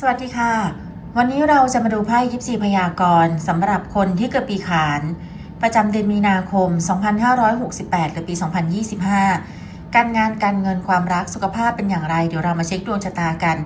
สวัสดีค่ะ วันนี้เราจะมาดูไพ่ยิปซีพยากรณ์สำหรับคนที่เกิดปีขาน ประจำเดือนมีนาคม 2568 หรือปี 2025 การงานการเงินความรักสุขภาพเป็นอย่างไร เดี๋ยวเรามาเช็คดวงชะตากัน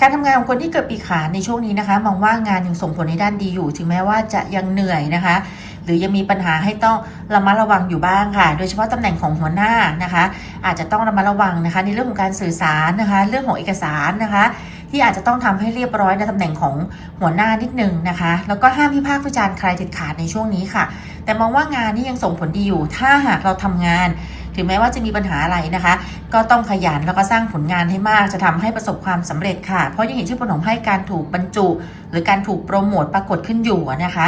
การทำงานของคนที่เกิดปีขานในช่วงนี้นะคะ มองว่างานยังส่งผลในด้านดีอยู่ ถึงแม้ว่าจะยังเหนื่อยนะคะ หรือยังมีปัญหาให้ต้องระมัดระวังอยู่บ้างค่ะ โดยเฉพาะตำแหน่งของหัวหน้านะคะ อาจจะต้องระมัดระวังนะคะ ในเรื่องของการสื่อสารนะคะ เรื่องของเอกสารนะคะ ที่อาจจะต้องทำให้เรียบร้อยในตำแหน่งของหัวหน้านิดนึงนะคะ แล้วก็ห้ามพิพากษ์วิจารณ์ใครเด็ดขาดในช่วงนี้ค่ะ แต่มองว่างานนี่ยังส่งผลดีอยู่ ถ้าหากเราทำงาน ถึงแม้ว่าจะมีปัญหาอะไรนะคะ ก็ต้องขยันแล้วก็สร้างผลงานให้มากจะทำให้ประสบความสำเร็จค่ะ เพราะยังเห็นชื่อผลของให้การถูกบรรจุ หรือการถูกโปรโมทปรากฏขึ้นอยู่นะคะ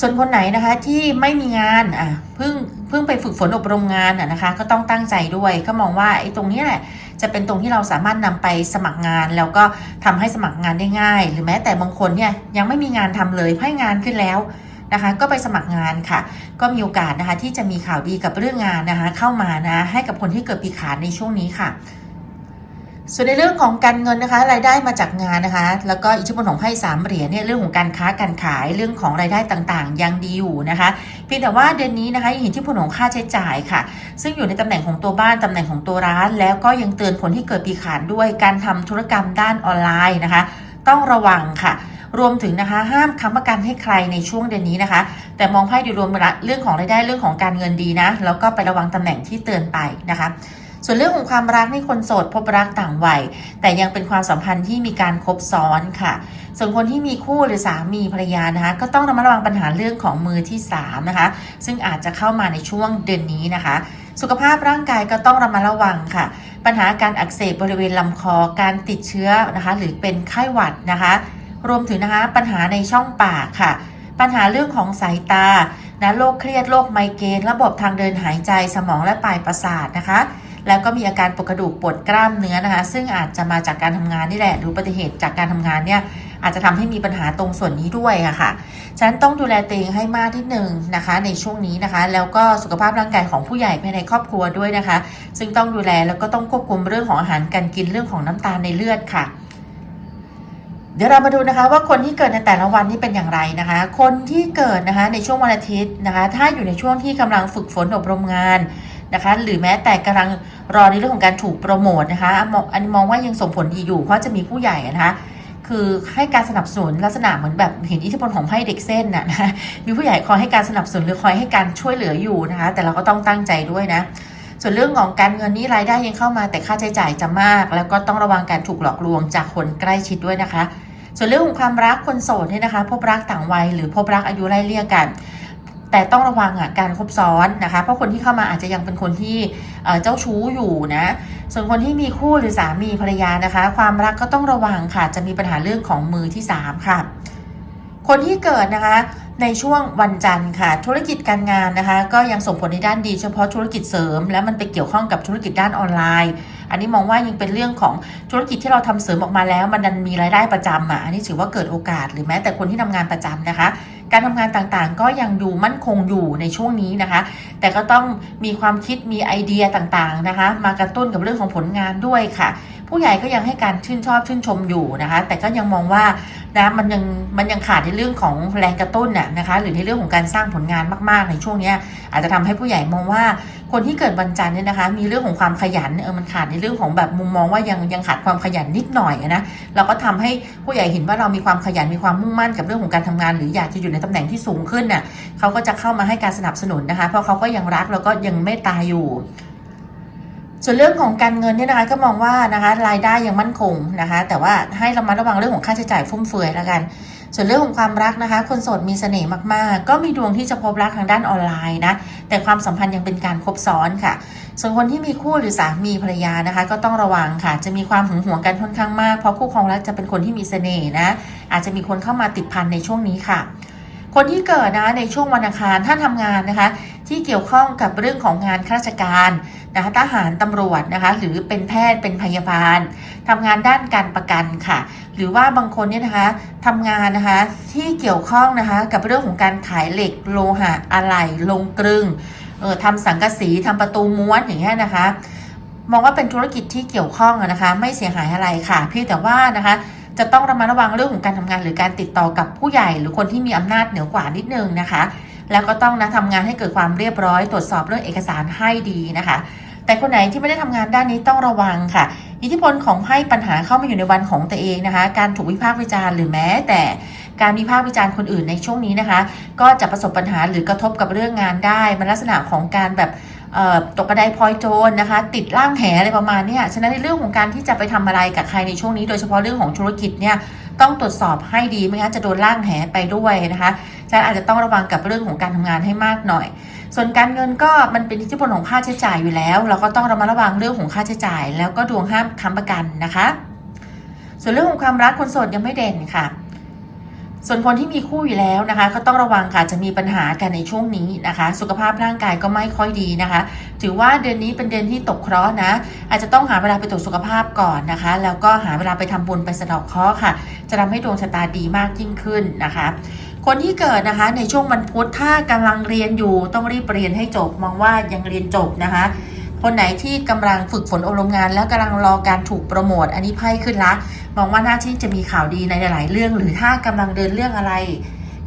ส่วนคนไหนนะคะที่ไม่มีงานอะเพิ่งเพิ่งไปฝึกฝนอบรมงานอะนะคะ ก็ต้องตั้งใจด้วยก็มองว่าไอ้ตรงนี้แหละจะเป็นตรงที่เราสามารถนำไปสมัครงาน แล้วก็ทำให้สมัครงานได้ง่าย หรือแม้แต่บางคนเนี่ยยังไม่มีงานทำเลยให้งานขึ้นแล้วนะคะก็ไปสมัครงานค่ะ ก็มีโอกาสนะคะที่จะมีข่าวดีกับเรื่องงานนะคะ เข้ามานะให้กับคนที่เกิดปีขานในช่วงนี้ค่ะ ส่วนในเรื่องของการเงินนะคะ รายได้มาจากงานนะคะ แล้วก็อิทธิพลของไพ่สามเหรียญเนี่ยเรื่องของการค้าการขายเรื่องของรายได้ต่างๆ ยังดีอยู่นะคะเพียงแต่ว่าเดือนนี้นะคะยังเห็นอิทธิพลของค่าใช้จ่ายค่ะ ซึ่งอยู่ในตำแหน่งของตัวบ้านตำแหน่งของตัวร้าน แล้วก็ยังเตือนคนที่เกิดปีขานด้วยการทำธุรกรรมด้านออนไลน์นะคะ ต้องระวังค่ะรวมถึงนะคะห้ามค้ำประกันให้ใครในช่วงเดือนนี้นะคะ แต่มองไพ่โดยรวมละเรื่องของรายได้เรื่องของการเงินดีนะแล้วก็ไประวังตำแหน่งที่เตือนไปนะคะ ส่วนเรื่องของความรักนี่คนโสดพบรักต่างวัย แต่ยังเป็นความสัมพันธ์ที่มีการคบซ้อนค่ะ ส่วนคนที่มีคู่หรือสามีภรรยานะคะ ก็ต้องระมัดระวังปัญหาเรื่องของมือที่3นะคะ ซึ่งอาจจะเข้ามาในช่วงเดือนนี้นะคะ สุขภาพร่างกายก็ต้องระมัดระวังค่ะ ปัญหาการอักเสบบริเวณลำคอ การติดเชื้อนะคะ หรือเป็นไข้หวัดนะคะ รวมถึงนะคะปัญหาในช่องปากค่ะ ปัญหาเรื่องของสายตานะโรคเครียดโรคไมเกรนระบบทางเดินหายใจสมองและปลายประสาทนะคะ แล้วก็มีอาการปวดกระดูกปวดกล้ามเนื้อนะคะ ซึ่งอาจจะมาจากการทำงานนี่แหละ หรืออุบัติเหตุจากการทำงานเนี่ยอาจจะทำให้มีปัญหาตรงส่วนนี้ด้วยอะค่ะ ฉะนั้นต้องดูแลตัวเองให้มากที่หนึ่งนะคะ ในช่วงนี้นะคะ แล้วก็สุขภาพร่างกายของผู้ใหญ่ภายในครอบครัวด้วยนะคะ ซึ่งต้องดูแลแล้วก็ต้องควบคุมเรื่องของอาหารการกินเรื่องของน้ำตาลในเลือดค่ะเดี๋ยวเรามาดูนะคะว่าคนที่เกิดในแต่ละวันนี่เป็นอย่างไรนะคะ คนที่เกิดนะคะในช่วงวันอาทิตย์นะคะ ถ้าอยู่ในช่วงที่กำลังฝึกฝนอบรมงาน นะคะ หรือแม้แต่กำลังรอในเรื่องของการถูกโปรโมทนะคะอันนี้มองว่ายังส่งผลดีอยู่ เพราะจะมีผู้ใหญ่นะคะคือให้การสนับสนุนลักษณะเหมือนแบบเห็นอิทธิพลของไพ่เด็กเส้นน่ะนะมีผู้ใหญ่คอยให้การสนับสนุนหรือคอยให้การช่วยเหลืออยู่นะคะ แต่เราก็ต้องตั้งใจด้วยนะ ส่วนเรื่องของการเงินนี่รายได้ยังเข้ามาแต่ค่าใช้จ่ายจะมาก แล้วก็ต้องระวังการถูกหลอกลวงจากคนใกล้ชิดด้วยนะคะ ส่วนเรื่องของความรักคนโสดเนี่ยนะคะ พบรักต่างวัยหรือพบรักอายุไล่เลี่ยกัน แต่ต้องระวังอะการคบซ้อนนะคะ เพราะคนที่เข้ามาอาจจะยังเป็นคนที่เจ้าชู้อยู่นะ ส่วนคนที่มีคู่หรือสามีภรรยานะคะ ความรักก็ต้องระวังค่ะ จะมีปัญหาเรื่องของมือที่ 3 ค่ะ คนที่เกิดนะคะในช่วงวันจันทร์ค่ะ ธุรกิจการงานนะคะ ก็ยังส่งผลในด้านดีเฉพาะธุรกิจเสริม และมันไปเกี่ยวข้องกับธุรกิจด้านออนไลน์ อันนี้มองว่ายังเป็นเรื่องของธุรกิจที่เราทำเสริมออกมาแล้ว มันดันมีรายได้ประจำอะอันนี้ถือว่าเกิดโอกาสหรือแม้แต่คนที่ทำงานประจำนะคะ การทำงานต่างๆ ก็ยังดูมั่นคงอยู่ในช่วงนี้นะคะ แต่ก็ต้องมีความคิดมีไอเดียต่างๆนะคะ มากระตุ้นกับเรื่องของผลงานด้วยค่ะ ผู้ใหญ่ก็ยังให้การชื่นชอบชื่นชมอยู่นะคะ แต่ก็ยังมองว่า นะมันยังมันยังขาดในเรื่องของแรงกระตุ้นน่ะนะคะ หรือในเรื่องของการสร้างผลงานมาก ๆ ในช่วงนี้อาจจะทำให้ผู้ใหญ่มองว่าคนที่เกิดวันจันทร์เนี่ยนะคะ มีเรื่องของความขยันเออมันขาดในเรื่องของแบบมุมมองว่ายังยังขาดความขยันนิดหน่อยนะเราก็ทำให้ผู้ใหญ่เห็นว่าเรามีความขยันมีความมุ่งมั่นกับเรื่องของการทำงาน หรืออยากจะอยู่ในตำแหน่งที่สูงขึ้นน่ะเขาก็จะเข้ามาให้การสนับสนุนนะคะ เพราะเขาก็ยังรักแล้วก็ยังเมตตาอยู่ ส่วนเรื่องของการเงินเนี่ยนะคะก็มองว่านะคะรายได้ยังมั่นคงนะคะ แต่ว่าให้ระมัดระวังเรื่องของค่าใช้จ่ายฟุ่มเฟือยแล้วกัน ส่วนเรื่องของความรักนะคะ คนโสดมีเสน่ห์มากๆ ก็มีดวงที่จะพบรักทางด้านออนไลน์นะแต่ความสัมพันธ์ยังเป็นการคบซ้อนค่ะ ส่วนคนที่มีคู่หรือสามีภรรยานะคะ ก็ต้องระวังค่ะ จะมีความหึงหวงกันค่อนข้างมากเพราะคู่ครองรักจะเป็นคนที่มีเสน่ห์นะอาจจะมีคนเข้ามาติดพันในช่วงนี้ค่ะคนที่เกิดนะในช่วงวันอังคารถ้าทำงานนะคะ ที่เกี่ยวข้องกับเรื่องของงานข้าราชการ นะคะทหารตำรวจนะคะหรือเป็นแพทย์เป็นพยาบาลทำงานด้านการประกันค่ะ หรือว่าบางคนเนี่ยนะคะทำงานนะคะที่เกี่ยวข้องนะคะกับเรื่องของการขายเหล็กโลหะอะไหล่ลงกลึงเออทำสังกะสีทำประตูม้วนอย่างเงี้ยนะคะ มองว่าเป็นธุรกิจที่เกี่ยวข้องนะคะ ไม่เสียหายอะไรค่ะเพียงแต่ว่านะคะจะต้องระมัดระวังเรื่องของการทำงานหรือการติดต่อกับผู้ใหญ่หรือคนที่มีอำนาจเหนือกว่านิดนึงนะคะ แล้วก็ต้องนะทำงานให้เกิดความเรียบร้อย ตรวจสอบเรื่องเอกสารให้ดีนะคะ แต่คนไหนที่ไม่ได้ทำงานด้านนี้ต้องระวังค่ะ อิทธิพลของไพ่ปัญหาเข้ามาอยู่ในวันของตัวเองนะคะ การถูกวิพากษ์วิจารณ์หรือแม้แต่การวิพากษ์วิจารณ์คนอื่นในช่วงนี้นะคะ ก็จะประสบปัญหาหรือกระทบกับเรื่องงานได้มันลักษณะของการแบบตกกระไดพลอยโจรนะคะ ติดล่างแหอะไรประมาณนี้ฉะนั้นในเรื่องของการที่จะไปทำอะไรกับใครในช่วงนี้ โดยเฉพาะเรื่องของธุรกิจเนี่ยต้องตรวจสอบให้ดีไม่งั้นจะโดนล่างแหไปด้วยนะคะฉะนั้นอาจจะต้องระวังกับเรื่องของการทำงานให้มากหน่อย ส่วนการเงินก็มันเป็นอิทธิพลของค่าใช้จ่ายอยู่แล้ว เราก็ต้องระมัดระวังเรื่องของค่าใช้จ่าย แล้วก็ดวงห้ามค้ำประกันนะคะ ส่วนเรื่องของความรักคนโสดยังไม่เด่นค่ะ ส่วนคนที่มีคู่อยู่แล้วนะคะ ก็ต้องระวังค่ะจะมีปัญหากันในช่วงนี้นะคะ สุขภาพร่างกายก็ไม่ค่อยดีนะคะ ถือว่าเดือนนี้เป็นเดือนที่ตกเคราะห์นะ อาจจะต้องหาเวลาไปตรวจสุขภาพก่อนนะคะ แล้วก็หาเวลาไปทำบุญไปสะเดอกเคราะห์ค่ะ จะทำให้ดวงชะตาดีมากยิ่งขึ้นนะคะ คนที่เกิดนะคะในช่วงวันพุธถ้ากำลังเรียนอยู่ต้องรีบเรียนให้จบมองว่ายังเรียนจบนะคะ คนไหนที่กำลังฝึกฝนอบรมงาน แล้วกำลังรอการถูกโปรโมทอันนี้ไพ่ขึ้นละมองว่าน้าที่จะมีข่าวดีในหลายๆเรื่อง หรือถ้ากำลังเดินเรื่องอะไร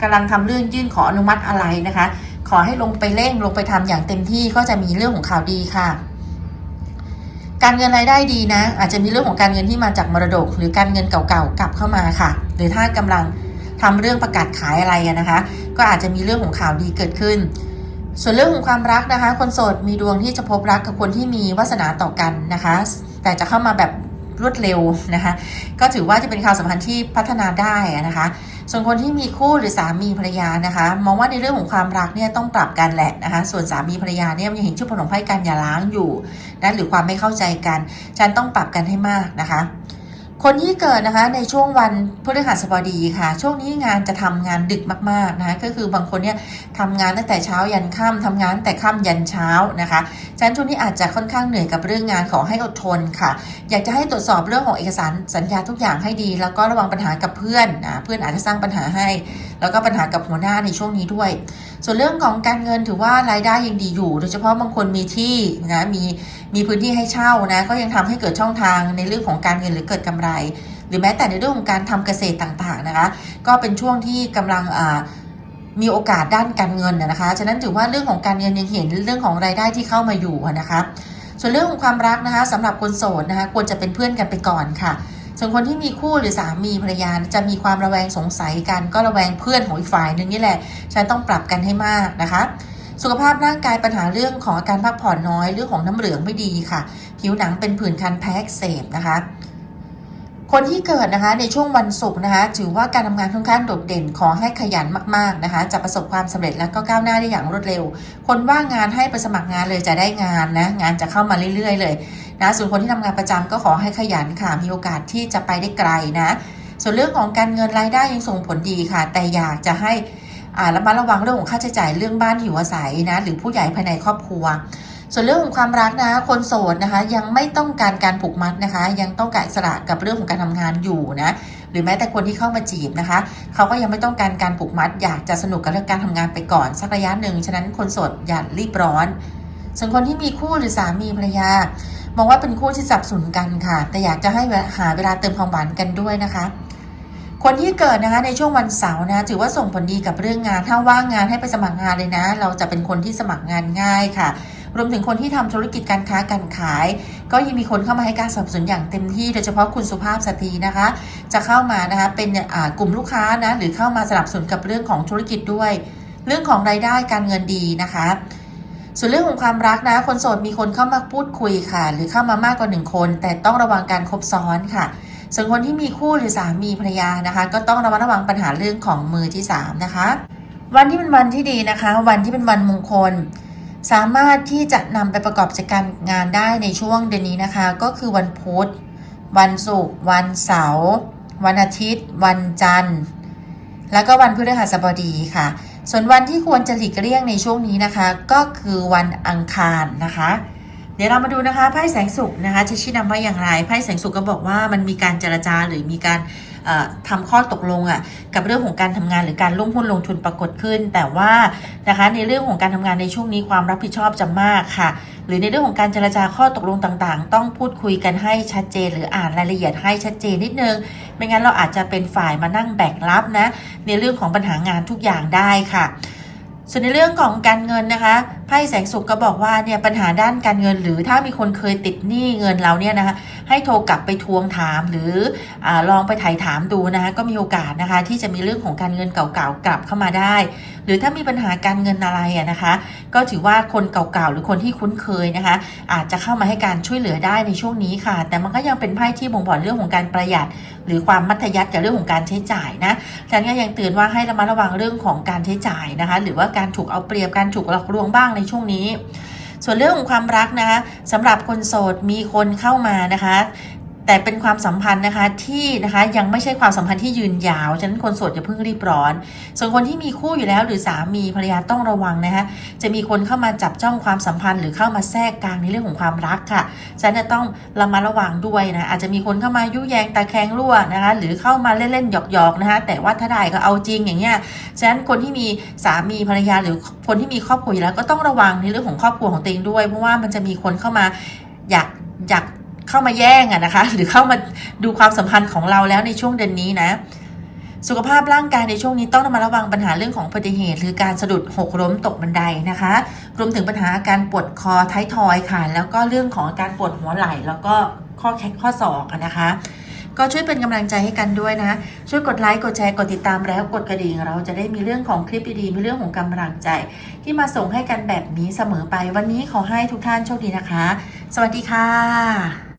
กำลังทำเรื่องยื่นขออนุมัติอะไรนะคะ ขอให้ลงไปเร่งลงไปทำอย่างเต็มที่ก็จะมีเรื่องของข่าวดีค่ะการเงินรายได้ดีนะ อาจจะมีเรื่องของการเงินที่มาจากมรดก หรือการเงินเก่าๆกลับเข้ามาค่ะ หรือถ้ากำลัง ทำเรื่องประกาศขายอะไระนะคะ ก็อาจจะมีเรื่องของข่าวดีเกิดขึ้น ส่วนเรื่องของความรักนะคะ คนโสดมีดวงที่จะพบรักกับคนที่มีวาสนาต่อกันนะคะ แต่จะเข้ามาแบบรวดเร็วนะคะ ก็ถือว่าจะเป็นความสัมพันธ์ที่พัฒนาได้นะคะ ส่วนคนที่มีคู่หรือสามีภรรยานะคะ มองว่าในเรื่องของความรักเนี่ยต้องปรับกันแหละนะคะ ส่วนสามีภรรยาเนี่ยยังเห็นชื่อผลของไพ่การอย่าล้างอยู่นะหรือความไม่เข้าใจกันฉันต้องปรับกันให้มากนะคะ คนที่เกิดนะคะในช่วงวันพฤหัสบดีค่ะ ช่วงนี้งานจะทำงานดึกมากๆนะคะก็คือบางคนเนี่ยทำงานตั้งแต่เช้ายันค่ำทำงานแต่ค่ำยันเช้านะคะฉะนั้นช่วงนี้อาจจะค่อนข้างเหนื่อยกับเรื่องงานขอให้อดทนค่ะ อยากจะให้ตรวจสอบเรื่องของเอกสารสัญญาทุกอย่างให้ดี แล้วก็ระวังปัญหากับเพื่อนนะเพื่อนอาจจะสร้างปัญหาให้ แล้วก็ปัญหากับหัวหน้าในช่วงนี้ด้วย ส่วนเรื่องของการเงินถือว่ารายได้ยังดีอยู่ โดยเฉพาะบางคนมีที่นะมีมีพื้นที่ให้เช่านะก็ยังทำให้เกิดช่องทางในเรื่องของการเงินหรือเกิดกำไร หรือแม้แต่ในเรื่องของการทำเกษตรต่างๆนะคะ ก็เป็นช่วงที่กำลังมีโอกาสด้านการเงินนะคะ ฉะนั้นถือว่าเรื่องของการเงินยังเห็นเรื่องของรายได้ที่เข้ามาอยู่นะคะ ส่วนเรื่องของความรักนะคะสำหรับคนโสดนะคะควรจะเป็นเพื่อนกันไปก่อนค่ะ ส่วนคนที่มีคู่หรือสามีภรรยาจะมีความระแวงสงสัยกันก็ระแวงเพื่อนของอีกฝ่ายหนึงนี่แหละ ฉันต้องปรับกันให้มากนะคะ สุขภาพร่างกายปัญหาเรื่องของอาการพักผ่อนน้อยเรื่องของน้ำเหลืองไม่ดีค่ะ ผิวหนังเป็นผื่นคันแพ้กเสบนะคะคนที่เกิดนะคะในช่วงวันศุกร์นะคะถือว่าการทำงานค่อนข้างโดดเด่นขอให้ขยันมากๆนะคะจะประสบความสำเร็จและก็ก้าวหน้าได้อย่างรวดเร็ว คนว่างงานให้ไปสมัครงานเลยจะได้งานนะงานจะเข้ามาเรื่อยๆ เลย นะส่วนคนที่ทำงานประจำก็ขอให้ขยันค่ะ มีโอกาสที่จะไปได้ไกลนะ ส่วนเรื่องของการเงินรายได้ยังส่งผลดีค่ะ แต่อยากจะให้อ่าระมัดระวังเรื่องของค่าใช้จ่ายเรื่องบ้านอยู่อาศัยนะ หรือผู้ใหญ่ภายในครอบครัว ส่วนเรื่องของความรักนะ คนโสดนะคะ ยังไม่ต้องการการผูกมัดนะคะ ยังต้องการอิสระกับเรื่องของการทำงานอยู่นะหรือแม้แต่คนที่เข้ามาจีบนะคะ เขาก็ยังไม่ต้องการการผูกมัด อยากจะสนุกกับเรื่องการทำงานไปก่อนสักระยะหนึ่งฉะนั้นคนโสดอย่ารีบร้อน ส่วนคนที่มีคู่หรือสามีภรรยา มองว่าเป็นคู่ที่สับสนกันค่ะ แต่อยากจะให้หาเวลาเติมความหวานกันด้วยนะคะ คนที่เกิดนะคะในช่วงวันเสาร์นะถือว่าส่งผลดีกับเรื่องงาน ถ้าว่างงานให้ไปสมัครงานเลยนะ เราจะเป็นคนที่สมัครงานง่ายค่ะ รวมถึงคนที่ทำธุรกิจการค้าการขาย ก็ยังมีคนเข้ามาให้การสนับสนุนอย่างเต็มที่ โดยเฉพาะคุณสุภาพสตรีนะคะ จะเข้ามานะคะเป็นกลุ่มลูกค้านะหรือเข้ามาสนับสนุนกับเรื่องของธุรกิจด้วย เรื่องของรายได้การเงินดีนะคะ ส่วนเรื่องของความรักนะ คนโสดมีคนเข้ามาพูดคุยค่ะ หรือเข้ามามากกว่าหนึ่งคน แต่ต้องระวังการคบซ้อนค่ะ ส่วนคนที่มีคู่หรือสามีภรรยานะคะ ก็ต้องระมัดระวังปัญหาเรื่องของมือที่สามนะคะ วันที่เป็นวันที่ดีนะคะ วันที่เป็นวันมงคล สามารถที่จะนำไปประกอบกิจการงานได้ในช่วงเดือนนี้นะคะ ก็คือวันพุธ วันศุกร์วันเสาร์วันอาทิตย์ วันจันทร์ แล้วก็วันพฤหัสบดีค่ะ ส่วนวันที่ควรจะหลีกเลี่ยงในช่วงนี้นะคะ ก็คือวันอังคารนะคะ ดี๋ยวเรามาดูนะคะไพ่แสงสุขนะคะจะชี้นำว่าอย่างไรไพ่แสงสุขก็บอกว่ามันมีการเจรจาหรือมีการเอ่อทำข้อตกลงอะกับเรื่องของการทำงานหรือการลงหุ้นลงทุนปรากฏขึ้น แต่ว่านะคะในเรื่องของการทำงานในช่วงนี้ความรับผิดชอบจะมากค่ะ หรือในเรื่องของการเจรจาข้อตกลงต่างๆ ต้องพูดคุยกันให้ชัดเจน หรืออ่านรายละเอียดให้ชัดเจนนิดนึง ไม่งั้นเราอาจจะเป็นฝ่ายมานั่งแบกรับนะในเรื่องของปัญหางานทุกอย่างได้ค่ะ ส่วนในเรื่องของการเงินนะคะ ไพ่แสงสุขก็บอกว่าเนี่ยปัญหาด้านการเงินหรือถ้ามีคนเคยติดหนี้เงินเราเนี่ยนะคะให้โทรกลับไปทวงถามหรืออลองไปถ่ายถามดูนะคะก็มีโอกาสนะคะที่จะมีเรื่องของการเงินเก่าๆกลับเข้ามาได้ หรือถ้ามีปัญหาการเงินอะไรอะนะคะ ก็ถือว่าคนเก่าๆหรือคนที่คุ้นเคยนะคะ อาจจะเข้ามาให้การช่วยเหลือได้ในช่วงนี้ค่ะ แต่มันก็ยังเป็นไพ่ที่บ่งบอกเรื่องของการประหยัด หรือความมัธยัสถ์กับเรื่องของการใช้จ่ายนะฉันก็ยังเตือนว่าให้ระมัดระวังเรื่องของการใช้จ่ายนะคะ หรือว่าการถูกเอาเปรียบการถูกหลอกลวงบ้างในช่วงนี้ ส่วนเรื่องของความรักนะคะสำหรับคนโสดมีคนเข้ามานะคะ แต่เป็นความสัมพันธ์นะคะที่นะคะยังไม่ใช่ความสัมพันธ์ที่ยืนยาวฉะนั้นคนโสดอย่าเพิ่งรีบร้อน ส่วนคนที่มีคู่อยู่แล้วหรือสามีภรรยาต้องระวังนะคะจะมีคนเข้ามาจับจ้องความสัมพันธ์หรือเข้ามาแทรกกลางในเรื่องของความรักค่ะฉะนั้นจะต้องระมัดระวังด้วยนะอาจจะมีคนเข้ามายุแยงตาแคงรั่วนะคะหรือเข้ามาเล่นๆหยอกๆนะคะแต่ว่าถ้าได้ก็เอาจริงอย่างเงี้ยฉะนั้นคนที่มีสามีภรรยาหรือคนที่มีครอบครัวอยู่แล้วก็ต้องระวังในเรื่องของครอบครัวของตัวเองด้วย เพราะว่ามันจะมีคนเข้ามาอยากอยาก เข้ามาแย่งอะนะคะ หรือเข้ามาดูความสัมพันธ์ของเราแล้วในช่วงเดือนนี้นะ สุขภาพร่างกายในช่วงนี้ต้องระมัดระวังปัญหาเรื่องของอุบัติเหตุ หรือการสะดุดหกล้มตกบันไดนะคะรวมถึงปัญหาอาการปวดคอท้ายทอยค่ะ แล้วก็เรื่องของอาการปวดหัวไหล่แล้วก็ข้อแขนข้อศอกนะคะก็ช่วยเป็นกำลังใจให้กันด้วยนะ ช่วยกดไลค์กดแชร์กดติดตามแล้วกดกระดิ่งเราจะได้มีเรื่องของคลิปดีๆมีเรื่องของกำลังใจ ที่มาส่งให้กันแบบนี้เสมอไปวันนี้ขอให้ทุกท่านโชคดีนะคะ สวัสดีค่ะ